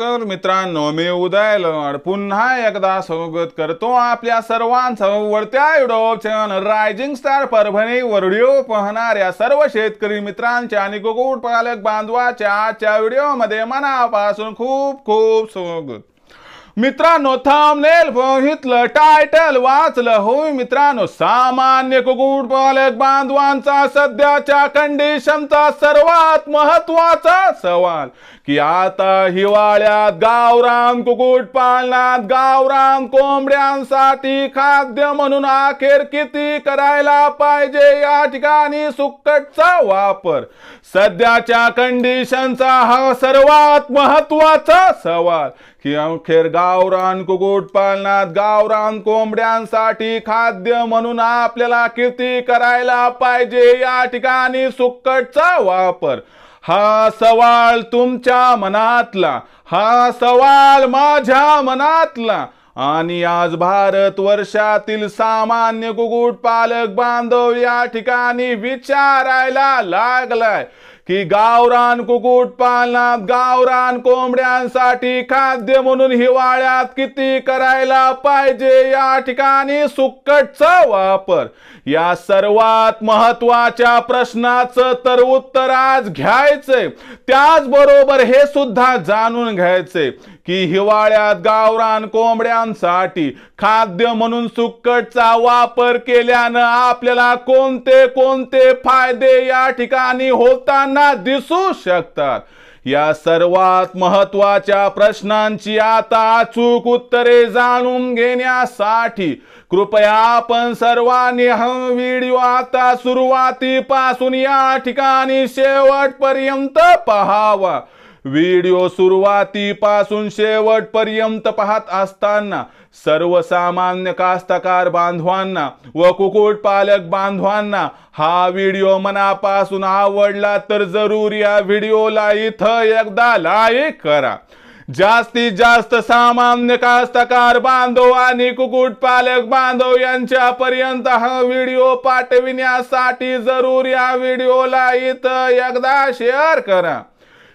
नमस्कार मित्रांनो मी उदय लोड पुन्हा एकदा स्वागत करतो आपल्या सर्वांचं वरत्या YouTube channel rising star Parbhani video पाहणाऱ्या सर्व शेतकरी मित्रांच्या आणि कुकुट पालक बांधवाच्या आजच्या व्हिडिओमध्ये मनापासून खूप खूप स्वागत. मित्रांनो थांबनेल बघितलं टायटल वाचलं. होय मित्रांनो सामान्य कुक्कुटपालक बांधवांचा सध्याच्या कंडिशनचा सर्वात महत्त्वाचा सवाल. की आता हिवाळ्यात गावरान कुक्कुट पालनात गावरान कोंबड्यांसाठी खाद्य म्हणून अखेर किती करायला पाहिजे? या ठिकाणी सुक्कटचा वापर. सध्याच्या कंडिशनचा हा सर्वात महत्त्वाचा सवाल. की अखेर गावरान कुक्कुट पालनात गावरान कोंबड्यांसाठी खाद्य म्हणून आपल्याला किती करायला पाहिजे? या ठिकाणी सुक्कटचा वापर. हा सवाल तुमच्या मनातला हा सवाल माझ्या मनातला. आणि आज भारत वर्षातील सामान्य कुकुट पालक बांधव या ठिकाणी विचारायला लागलाय. की गावरान कुक्कुट पालनात गावरान कोंबड्यांसाठी खाद्य म्हणून हिवाळ्यात किती करायला पाहिजे? या ठिकाणी सुक्कटचा वापर. या सर्वात महत्त्वाच्या प्रश्नाचं तर उत्तर आज घ्यायचंय. त्याचबरोबर हे सुद्धा जाणून घ्यायचंय. की हिवाळ्यात गावरान कोंबड्यांसाठी खाद्य म्हणून सुक्कटचा वापर केल्यानं आपल्याला कोणते कोणते फायदे या ठिकाणी होताना दिसू शकतात? या सर्वात महत्त्वाच्या प्रश्नांची आता अचूक उत्तरे जाणून घेण्यासाठी कृपया आपण सर्वांनी हा व्हिडिओ आता सुरुवातीपासून या ठिकाणी शेवटपर्यंत पहावा. व्हिडिओ सुरुवातीपासून शेवटपर्यंत पाहत असताना सर्वसामान्य कास्तकार बांधवांना व कुक्कुटपालक बांधवांना हा व्हिडिओ मनापासून आवडला तर जरूर या व्हिडिओला इथं एकदा लाईक करा. जास्तीत जास्त सामान्य कास्तकार बांधव आणि कुक्कुटपालक बांधव यांच्यापर्यंत हा व्हिडिओ पाठविण्यासाठी जरूर या व्हिडिओला इथं एकदा शेअर करा.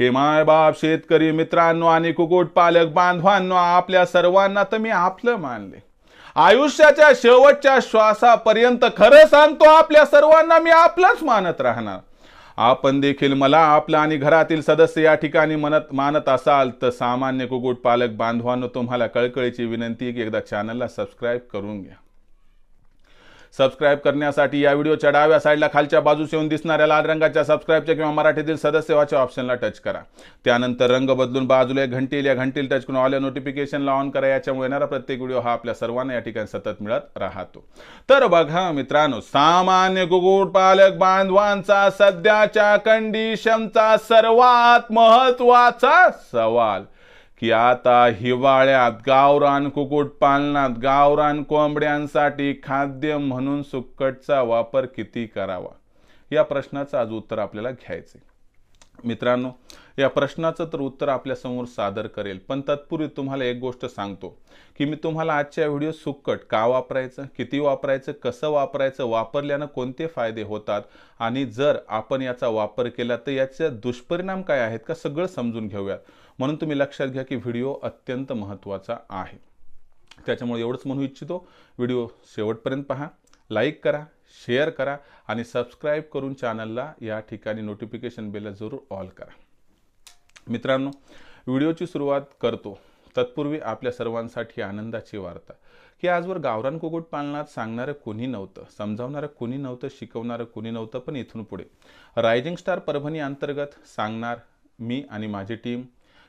की मायबाप शेतकरी मित्रांनो आणि कुक्कुट पालक बांधवांनो आपल्या सर्वांना तर मी आपलं मानले. आयुष्याच्या शेवटच्या श्वासापर्यंत खरं सांगतो आपल्या सर्वांना मी आपलंच मानत राहणार. आपण देखील मला आपलं आणि घरातील सदस्य या ठिकाणी म्हणत मानत असाल तर सामान्य कुक्कुट पालक बांधवांनो तुम्हाला कळकळीची विनंती की एकदा चॅनलला सबस्क्राईब करून घ्या. सबस्क्राईब करण्यासाठी या व्हिडिओच्या डाव्या साईडला खालच्या बाजूस येऊन दिसणाऱ्या लाल रंगाच्या सबस्क्राईबच्या किंवा मराठीतील सदस्यवाच्या ऑप्शनला टच करा. त्यानंतर रंग बदलून बाजूला घंटील या घंटील टच करून ऑल नोटिफिकेशनला ऑन करा. याच्यामुळे येणारा प्रत्येक व्हिडिओ हा आपल्या सर्वांना या ठिकाणी सतत मिळत राहतो. तर बघा मित्रांनो सामान्य कुक्कुट पालक बांधवांचा सध्याच्या कंडिशनचा सर्वात महत्त्वाचा सवाल. की आता हिवाळ्यात गावरान कुक्कुट पालनात गावरान कोंबड्यांसाठी खाद्य म्हणून सुक्कटचा वापर किती करावा? या प्रश्नाचं आज उत्तर आपल्याला घ्यायचे मित्रांनो या प्रश्नाचं तर उत्तर आपल्यासमोर सादर करेल पण तत्पूर्वी तुम्हाला एक गोष्ट सांगतो की मी तुम्हाला आजच्या व्हिडिओ सुक्कट का वापरायचं किती वापरायचं कसं वापरायचं वापरल्यानं कोणते फायदे होतात आणि जर आपण याचा वापर केला तर याचे दुष्परिणाम काय आहेत का सगळं समजून घेऊयात. म्हणून तुम्ही लक्षात घ्या की व्हिडिओ अत्यंत महत्त्वाचा आहे. त्याच्यामुळे एवढंच म्हणू इच्छितो. व्हिडिओ शेवटपर्यंत पहा. लाईक करा शेअर करा आणि सबस्क्राईब करून चॅनलला या ठिकाणी नोटिफिकेशन बेलला जरूर ऑल करा. मित्रांनो व्हिडिओची सुरुवात करतो. तत्पूर्वी आपल्या सर्वांसाठी आनंदाची वार्ता. की आजवर गावरान कुक्कुट पालनात सांगणारं कोणी नव्हतं समजावणारं कोणी नव्हतं शिकवणारं कोणी नव्हतं पण इथून पुढे. रायझिंग स्टार परभणी अंतर्गत सांगणार मी आणि माझी टीम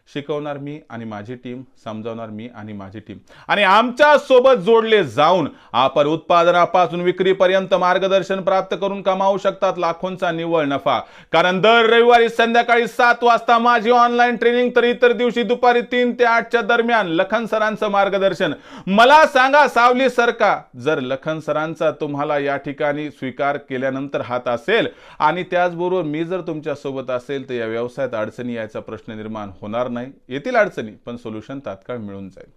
शिकवणार मी आणि माझी टीम समजावणार मी आणि माझी टीम. आणि आमच्यासोबत जोडले जाऊन आपण उत्पादनापासून विक्रीपर्यंत मार्गदर्शन प्राप्त करून कमावू शकतात लाखोंचा निव्वळ नफा. कारण दर रविवारी संध्याकाळी सात वाजता माझी ऑनलाईन ट्रेनिंग तर इतर दिवशी दुपारी तीन ते आठच्या दरम्यान लखन सरांचं मार्गदर्शन. मला सांगा सावली सरका जर लखन सरांचा तुम्हाला या ठिकाणी स्वीकार केल्यानंतर हात असेल आणि त्याचबरोबर मी जर तुमच्यासोबत असेल तर या व्यवसायात अडचणी यायचा प्रश्न निर्माण होणार नाही. येतील अडचणी पण सोल्युशन तात्काळ मिळून जाईल.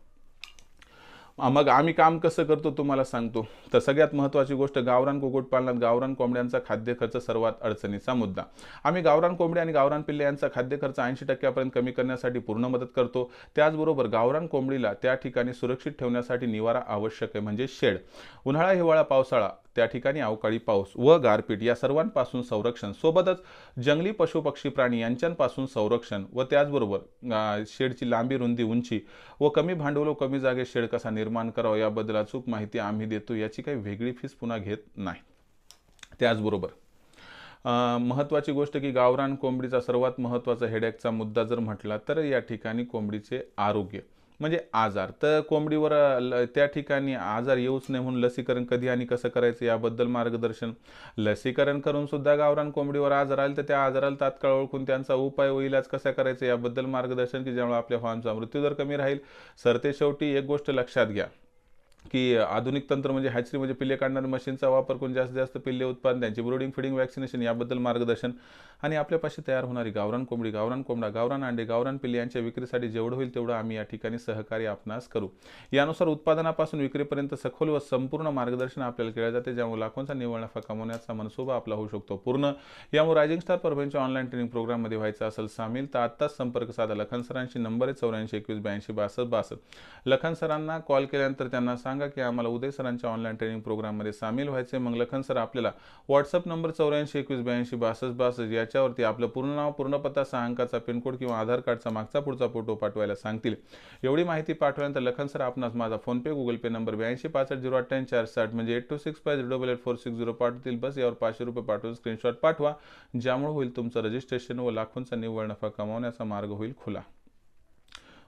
मग आम्ही काम कसं करतो तुम्हाला सांगतो. तर सगळ्यात महत्त्वाची गोष्ट गावरान कुक्कुटपालनात गावरान कोंबड्यांचा खाद्य खर्च सर्वात अडचणीचा मुद्दा. आम्ही गावरान कोंबडी आणि गावरान पिल्ले यांचा खाद्य खर्च ऐंशी टक्क्यापर्यंत कमी करण्यासाठी पूर्ण मदत करतो. त्याचबरोबर गावरान कोंबडीला त्या ठिकाणी सुरक्षित ठेवण्यासाठी निवारा आवश्यक आहे म्हणजे शेड. उन्हाळा हिवाळा पावसाळा त्या ठिकाणी अवकाळी पाऊस व गारपीट या सर्वांपासून संरक्षण. सोबतच जंगली पशु पक्षी प्राणी यांच्यापासून संरक्षण व त्याचबरोबर शेडची लांबी रुंदी उंची व कमी भांडवल व कमी जागेत शेड कसा निर्माण करावा याबद्दल अचूक माहिती आम्ही देतो याची काही वेगळी फीस पुन्हा घेत नाही. त्याचबरोबर महत्त्वाची गोष्ट की गावरान कोंबडीचा सर्वात महत्त्वाचा हेडॅकचा मुद्दा जर म्हटला तर या ठिकाणी कोंबडीचे आरोग्य म्हणजे आजार तर कोंबडीवर ल- त्या ठिकाणी आजार येऊच नाही म्हणून लसीकरण कधी आणि कसं करायचं याबद्दल मार्गदर्शन. लसीकरण करून सुद्धा गावरान कोंबडीवर आजार आले तर त्या आजाराला तात्काळ ओळखून त्यांचा उपाय व इलाज कसा करायचा याबद्दल मार्गदर्शन की ज्यामुळे आपल्या फार्मचा मृत्यूदर कमी राहील. सर ते शेवटी एक गोष्ट लक्षात घ्या. की आधुनिक तंत्र म्हणजे हॅचरी म्हणजे पिल्ले काढणाऱ्या मशीनचा वापर करून जास्तीत जास्त पिल्ले उत्पादन त्यांची ब्रोडिंग फिडिंग वॅक्सिनेशन याबद्दल मार्गदर्शन आणि आपल्यापाशी तयार होणारी गावरान कोंबडी गावरान कोंबडा गावरान अंडे गावरान पिल्ले यांच्या विक्रीसाठी जेवढं होईल तेवढं आम्ही या ठिकाणी सहकार्य आपणास करू. यानुसार उत्पादनापासून विक्रीपर्यंत सखोल व संपूर्ण मार्गदर्शन आपल्याला केले जाते ज्यामुळे लाखोंचा निव्वळ नफा कमवण्याचा मनसुबा आपला होऊ शकतो. पूर्ण यामुळे रायझिंग स्टार परभणीच्या ऑनलाईन ट्रेनिंग प्रोग्राममध्ये व्हायचं असेल सामील तर आत्ताच संपर्क साधा. लखन सरांशी नंबर आहे चौऱ्याऐंशी एकवीस ब्याऐंशी बासष्ट बासष्ट. लखन सरांना कॉल केल्यानंतर त्यांना सांग सांगा की आम्हाला उदय सरांच्या ऑनलाईन ट्रेनिंग प्रोग्राममध्ये सामील व्हायचे मग लखन सर आपल्याला व्हॉट्सअप नंबर चौऱ्याऐंशी एकवीस ब्याऐंशी बासष्ट बासष्ट याच्यावरती आपलं पूर्ण नाव पूर्ण पत्ता सहा अंकाचा पिनकोड किंवा आधार कार्डचा मागचा पुढचा फोटो पाठवायला सांगतील. एवढी माहिती पाठवल्यानंतर लखन सर आपणास माझा फोनपे गुगल पे नंबर ब्याऐंशी पासष्ट झिरो अठ्ठ्याऐंशी चार साठ म्हणजे eight two six five zero double eight four six zero पाठवतील. बस यावर पाचशे रुपये पाठवून स्क्रीनशॉट पाठवा. ज्यामुळे होईल तुमचं रजिस्ट्रेशन व लाखोंचा निव्वळ नफा कमावण्याचा मार्ग होईल खुला.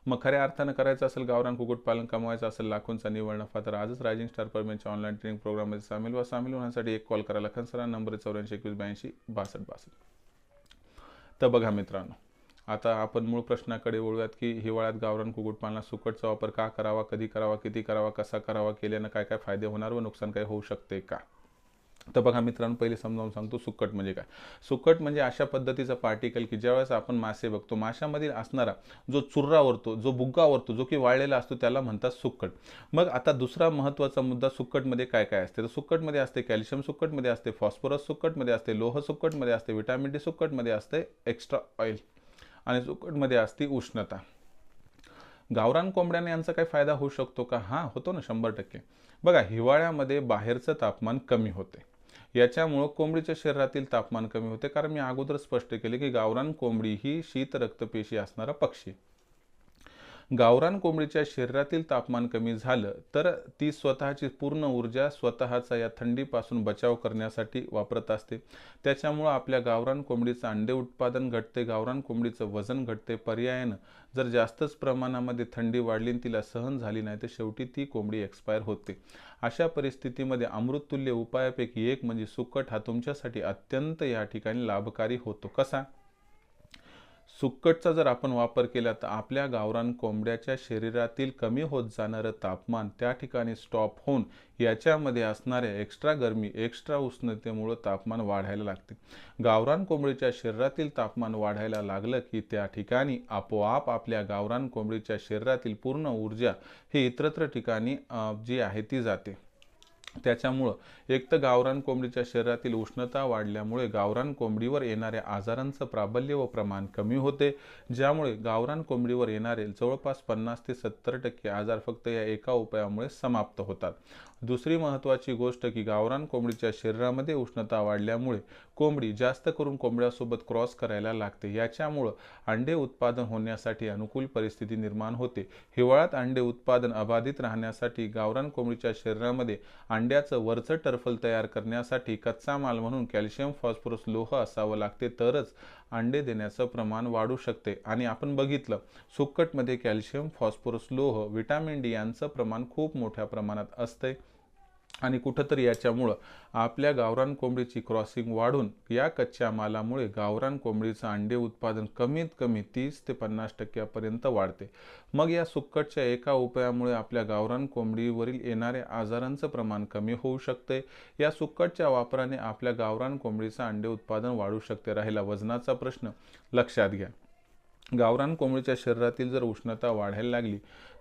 मग खऱ्या अर्थानं करायचं असेल गावरान कुक्कुटपालन कमवायचं असेल लाखोंचा निव्वळ नफा तर आजच रायझिंग स्टार परमेंटच्या ऑनलाईन ट्रेनिंग प्रोग्राममध्ये सामील व सामील होण्यासाठी एक कॉल करा लखन सरा नंबर चौऱ्याऐंशी एकवीस ब्याऐंशी बासष्ट बासष्ट. तर बघा मित्रांनो आता आपण मूळ प्रश्नाकडे वळूयात की हिवाळ्यात गावरान कुक्कुटपालनात सुकटचा वापर का करावा कधी करावा किती करावा कसा करावा केल्यानं काय काय फायदे होणार व नुकसान काय होऊ शकते का? तर बघा मित्रांनो पहिले समजावून सांगतो सुक्कट म्हणजे काय. सुक्कट म्हणजे अशा पद्धतीचा पार्टिकल की ज्यावेळेस आपण मासे बघतो माशामधील असणारा जो चुर्रा वरतो जो बुग्गा वरतो जो की वाळलेला असतो त्याला म्हणतात सुक्कट मग आता दुसरा महत्त्वाचा मुद्दा सुक्कटमध्ये काय काय असते? तर सुक्कटमध्ये असते कॅल्शियम सुक्कटमध्ये असते फॉस्फरस सुक्कटमध्ये असते लोह सुक्कटमध्ये असते व्हिटॅमिन डी सुक्कटमध्ये असते एक्स्ट्रा ऑइल आणि सुक्कटमध्ये असते उष्णता. गावरान कोंबड्याने यांचा काही फायदा होऊ शकतो का? हां होतो ना शंभर टक्के. बघा हिवाळ्यामध्ये बाहेरचं तापमान कमी होते. याच्यामुळं कोंबडीच्या शरीरातील तापमान कमी होते. कारण मी अगोदर स्पष्ट केले की गावरान कोंबडी ही शीत रक्तपेशी असणारा पक्षी. गावरान कोंबडीच्या शरीरातील तापमान कमी झालं तर ती स्वतःची पूर्ण ऊर्जा स्वतःचा या थंडीपासून बचाव करण्यासाठी वापरत असते. त्याच्यामुळं आपल्या गावरान कोंबडीचं अंडे उत्पादन घटते गावरान कोंबडीचं वजन घटते. पर्यायानं जर जास्तच प्रमाणामध्ये थंडी वाढली आणि तिला सहन झाली नाही तर शेवटी ती कोंबडी एक्सपायर होते. अशा परिस्थितीमध्ये अमृततुल्य उपायापैकी एक म्हणजे सुकट हा तुमच्यासाठी अत्यंत या ठिकाणी लाभकारी होतो. कसा? सुक्कटचा जर आपण वापर केला तर आपल्या गावरान कोंबड्याच्या शरीरातील कमी होत जाणारं तापमान त्या ठिकाणी स्टॉप होऊन याच्यामध्ये असणाऱ्या एक्स्ट्रा गरमी एक्स्ट्रा उष्णतेमुळं तापमान वाढायला लागते. गावरान कोंबडीच्या शरीरातील तापमान वाढायला लागलं की त्या ठिकाणी आपोआप आपल्या गावरान कोंबडीच्या शरीरातील पूर्ण ऊर्जा ही इतरत्र ठिकाणी जी आहे ती जाते. त्याच्यामुळं एक तर गावरान कोंबडीच्या शरीरातील उष्णता वाढल्यामुळे गावरान कोंबडीवर येणाऱ्या आजारांचं प्राबल्य व प्रमाण कमी होते ज्यामुळे गावरान कोंबडीवर येणारे जवळपास पन्नास ते सत्तर टक्के आजार फक्त या एका उपायामुळे समाप्त होतात. दुसरी महत्त्वाची गोष्ट की गावरान कोंबडीच्या शरीरामध्ये उष्णता वाढल्यामुळे कोंबडी जास्त करून कोंबड्यासोबत क्रॉस करायला लागते. याच्यामुळं अंडे उत्पादन होण्यासाठी अनुकूल परिस्थिती निर्माण होते. हिवाळ्यात अंडे उत्पादन अबाधित राहण्यासाठी गावरान कोंबडीच्या शरीरामध्ये अंड्याचं वरचं टर्फल तयार करण्यासाठी कच्चा माल म्हणून कॅल्शियम फॉस्फरस लोह असावं लागते. तरच अंडे देण्याचं प्रमाण वाढू शकते. आणि आपण बघितलं सुक्कटमध्ये कॅल्शियम फॉस्फोरस लोह विटॅमिन डी यांचं प्रमाण खूप मोठ्या प्रमाणात असते आणि कुठंतरी याच्यामुळं आपल्या गावरान कोंबडीची क्रॉसिंग वाढून या कच्च्या मालामुळे गावरान कोंबडीचं अंडे उत्पादन कमीत कमी तीस ते पन्नास टक्क्यापर्यंत वाढते. मग या सुक्कटच्या एका उपायामुळे आपल्या गावरान कोंबडीवरील येणाऱ्या आजारांचं प्रमाण कमी होऊ शकते. या सुक्कटच्या वापराने आपल्या गावरान कोंबडीचं अंडे उत्पादन वाढू शकते राहिला वजनाचा प्रश्न. लक्षात घ्या. गावरान कोंबडीच्या शरीरातील जर उष्णता वाढायला लागली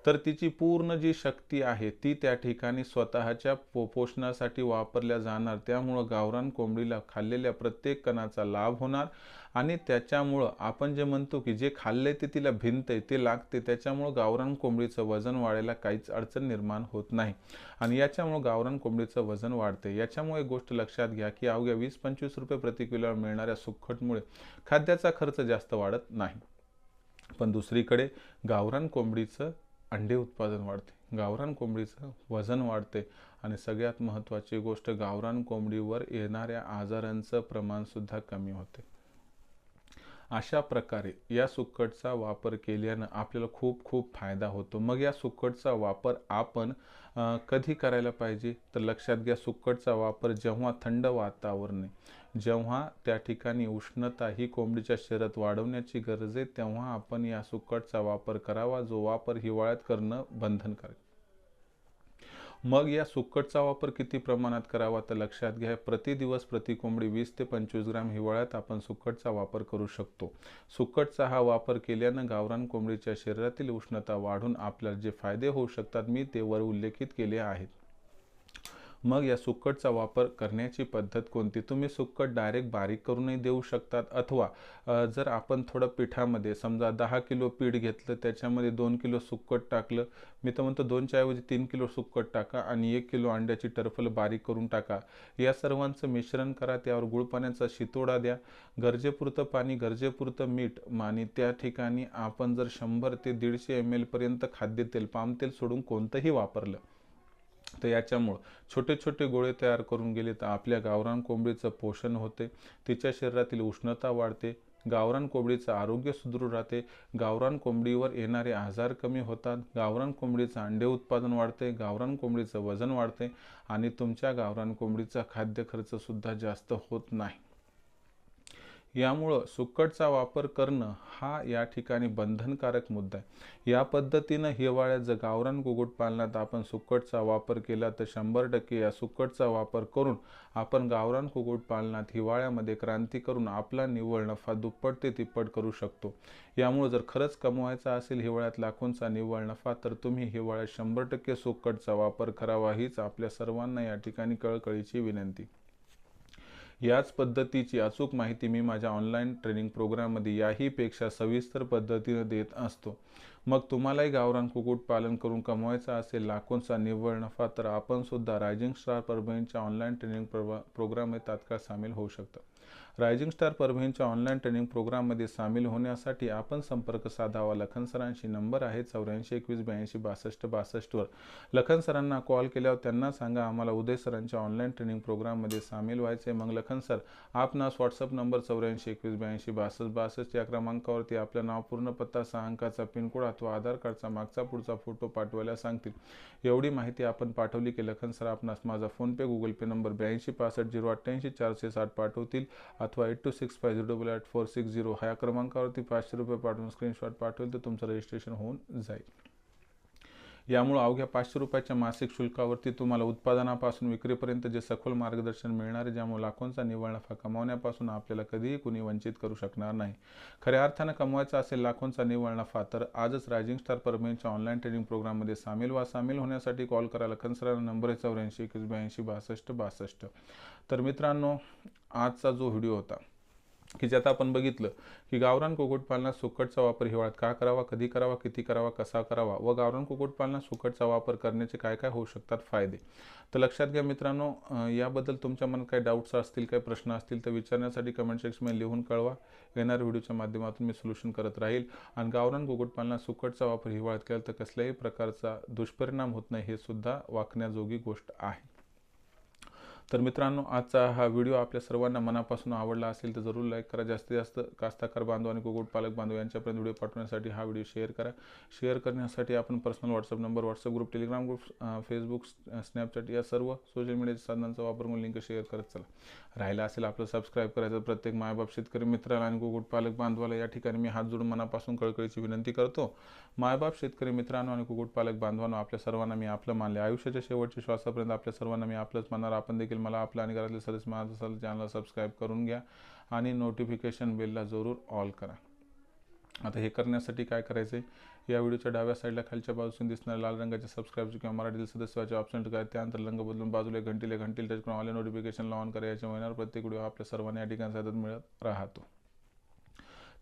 तर तिची पूर्ण जी शक्ती आहे ती त्या ठिकाणी स्वतःच्या पो पोषणासाठी वापरल्या जाणार. त्यामुळं गावरान कोंबडीला खाल्लेल्या प्रत्येक कणाचा लाभ होणार आणि त्याच्यामुळं आपण जे म्हणतो की जे खाल्ले ते तिला भिंत आहे ते लागते त्याच्यामुळं गावरान कोंबडीचं वजन वाढायला काहीच अडचण निर्माण होत नाही. आणि याच्यामुळं गावरान कोंबडीचं वजन वाढते याच्यामुळे गोष्ट लक्षात घ्या की अवघ्या वीस पंचवीस रुपये प्रति किलोवर मिळणाऱ्या सुखटमुळे खाद्याचा खर्च जास्त वाढत नाही. पण दुसरीकडे गावरान कोंबडीचं अंडे उत्पादन वाढते. गावरान कोंबडीचं वजन वाढते आणि सगळ्यात महत्त्वाची गोष्ट गावरान कोंबडीवर येणाऱ्या आजारांचं प्रमाणसुद्धा कमी होते. अशा प्रकारे या सुक्कटचा वापर केल्यानं आपल्याला खूप खूप फायदा होतो. मग या सुक्कटचा वापर आपण कधी करायला पाहिजे? तर लक्षात घ्या सुक्कटचा वापर जेव्हा थंड वातावरण जेव्हा त्या ठिकाणी उष्णता ही कोंबडीच्या शरीरात वाढवण्याची गरज आहे तेव्हा आपण या सुक्कटचा वापर करावा जो वापर हिवाळ्यात करणं बंधनकारक. मग या सुक्कटचा वापर किती प्रमाणात करावा तर लक्षात घ्या प्रति दिवस प्रति कोंबडी वीस ते पंचवीस ग्राम हिवाळ्यात आपण सुक्कटचा वापर करू शकतो. सुकटचा हा वापर केल्यानं गावरान कोंबडीच्या शरीरातील उष्णता वाढून आपल्याला जे फायदे होऊ शकतात मी ते वर उल्लेखित केले आहेत. मग या सुक्कटचा वापर करण्याची पद्धत कोणती? तुम्ही सुक्कट डायरेक्ट बारीक करूनही देऊ शकतात अथवा जर आपण थोडं पिठामध्ये समजा दहा किलो पीठ घेतलं त्याच्यामध्ये दोन किलो सुक्कट टाकलं मी तर म्हणतो दोनच्या ऐवजी तीन किलो सुक्कट टाका आणि एक किलो अंड्याची टरफल बारीक करून टाका. या सर्वांचं मिश्रण करा त्यावर गुळ पाण्याचा शितोडा द्या. गरजेपुरतं पाणी गरजेपुरतं मीठ आणि त्या ठिकाणी आपण जर शंभर ते दीडशे एम एलपर्यंत खाद्यतेल पामतेल सोडून कोणतंही वापरलं तर याच्यामुळं छोटे छोटे गोळे तयार करून गेले तर आपल्या गावरान कोंबडीचं पोषण होते. तिच्या शरीरातील उष्णता वाढते. गावरान कोंबडीचं आरोग्य सुदृढ राहते. गावरान कोंबडीवर येणारे आजार कमी होतात. गावरान कोंबडीचं अंडे उत्पादन वाढते. गावरान कोंबडीचं वजन वाढते. आणि तुमच्या गावरान कोंबडीचा खाद्य खर्चसुद्धा जास्त होत नाही. यामुळं सुक्कटचा वापर करणं हा या ठिकाणी बंधनकारक मुद्दा आहे. या पद्धतीनं हिवाळ्यात जर गावरान कुक्कुटपालनात आपण सुकटचा वापर केला तर शंभर टक्के या सुक्कटचा वापर करून आपण गावरान कुक्कुटपालनात हिवाळ्यामध्ये क्रांती करून आपला निव्वळ नफा दुप्पट ते तिप्पट करू शकतो. यामुळे जर खरंच कमवायचा असेल हिवाळ्यात लाखोंचा निव्वळ नफा तर तुम्ही हिवाळ्यात शंभर टक्के सुक्कटचा वापर करावा हीच आपल्या सर्वांना या ठिकाणी कळकळीची विनंती. याच पद्धतीची अचूक माहिती मी माझ्या ऑनलाईन ट्रेनिंग प्रोग्राममध्ये याहीपेक्षा सविस्तर पद्धतीनं देत असतो. मग तुम्हालाही गावरान कुक्कुटपालन करून कमवायचा असेल लाखोंचा निव्वळ नफा तर आपण सुद्धा रायझिंग स्टार परभणीच्या ऑनलाईन ट्रेनिंग प्रोग्राममध्ये तात्काळ सामील होऊ शकता. रायझिंग स्टार परभणीच्या ऑनलाईन ट्रेनिंग प्रोग्राममध्ये सामील होण्यासाठी आपण संपर्क साधावा. लखन सरांशी नंबर आहे चौऱ्याऐंशी एकवीस ब्याऐंशी बासष्ट बासष्टवर लखन सरांना कॉल केल्यावर त्यांना सांगा आम्हाला उदय सरांच्या ऑनलाईन ट्रेनिंग प्रोग्राममध्ये सामील व्हायचे मग लखन सर आपणास व्हॉट्सअप नंबर चौऱ्याऐंशी एकवीस ब्याऐंशी बासष्ट बासष्ट या क्रमांकावरती आपलं नाव पूर्ण पत्ता सहा अंकाचा पिनकोड अथवा आधार कार्डचा मागचा पुढचा फोटो पाठवायला सांगतील. एवढी माहिती आपण पाठवली की लखन सर आपणास माझा फोनपे गुगल पे नंबर ब्याऐंशी पासष्ट झिरो अठ्ठ्याऐंशी चारशे साठ पाठवतील. अथवा eight two six five zero double eight four six zero ह्या क्रमांकावरती पाचशे रुपये पाठवून स्क्रीनशॉट पाठवेल तर तुमचं रजिस्ट्रेशन होऊन जाईल. यामुळे अवघ्या पाचशे रुपयाच्या मासिक शुल्कावरती तुम्हाला उत्पादनापासून विक्रीपर्यंत जे सखोल मार्गदर्शन मिळणार आहे ज्यामुळे लाखोंचा निव्वळ नफा कमावण्यापासून आपल्याला कधीही कुणी वंचित करू शकणार नाही. खऱ्या अर्थानं कमवायचा असेल लाखोंचा निव्वळ नफा तर आजच रायझिंग स्टार परमेनच्या ऑनलाईन ट्रेनिंग प्रोग्राममध्ये सामील व्हा. सामील होण्यासाठी कॉल करायला कन्सरा नंबर आहे चौऱ्याऐंशी एकवीस ब्याऐंशी बासष्ट बासष्ट. तर मित्रांनो आजचा जो व्हिडिओ होता की ज्यात आपण बघितलं की गावरान कुक्कुटपालनात सुकटचा वापर हिवाळ्यात का करावा कधी करावा किती करावा कसा करावा व गावरान कुक्कुटपालनात सुकटचा वापर करण्याचे काय काय होऊ शकतात फायदे? तर लक्षात घ्या मित्रांनो याबद्दल तुमच्या मनात काही डाऊट्स असतील काही प्रश्न असतील तर विचारण्यासाठी कमेंट सेक्शनमध्ये लिहून कळवा. येणाऱ्या व्हिडिओच्या माध्यमातून मी सोल्युशन करत राहील. आणि गावरान कुक्कुटपालनात सुकटचा वापर हिवाळ्यात केला तर कसल्याही प्रकारचा दुष्परिणाम होत नाही हे सुद्धा वाकण्याजोगी गोष्ट आहे. तर मित्रांनो आजचा हा व्हिडिओ आपल्या सर्वांना मनापासून आवडला असेल तर जरूर लाईक करा. जास्तीत जास्त कास्ताकार बांधव आणि कुक्कुटपालक बांधव यांच्यापर्यंत व्हिडिओ पाठवण्यासाठी हा व्हिडिओ शेअर करा. शेअर करण्यासाठी आपण personal WhatsApp number WhatsApp group Telegram group Facebook Snapchat या सर्व सोशल मीडियाच्या साधनांचा वापर करून लिंक शेअर करत चला. राहिला असेल आपलं सबस्क्राईब करायचं प्रत्येक मायबाप शेतकरी मित्राला आणि कुक्कुटपालक बांधवाला या ठिकाणी मी हात जोडून मनापासून कळकळीची विनंती करतो. मायबाप शेतकरी मित्रांनो आणि कुक्कुटपालक बांधवांनो आपल्या सर्वांना मी आपलं मानले आयुष्याच्या शेवटच्या श्वासापर्यंत आपल्या सर्वांना मी आपलंच मानणार. आपण देखील मला आपल्या आणि घरातले सदस्य माझं असेल चॅनलला सबस्क्राईब करून घ्या आणि नोटिफिकेशन बेलला जरूर ऑल करा. आता हे करण्यासाठी काय करायचं आहे या व्हिडिओच्या डाव्या साईडला खालच्या बाजूने दिसणाऱ्या लाल रंगाच्या सबस्क्राईबचे किंवा मराठीतील सदस्याचे ऑप्शन काय त्यानंतर रंग बदलून बाजूला घंटीला घंटीला टच करून ऑल नोटिफिकेशन ऑन करायच्या महिन्यावर प्रत्येक व्हिडिओ आपल्या सर्वांना या ठिकाणी सतत मिळत राहतो.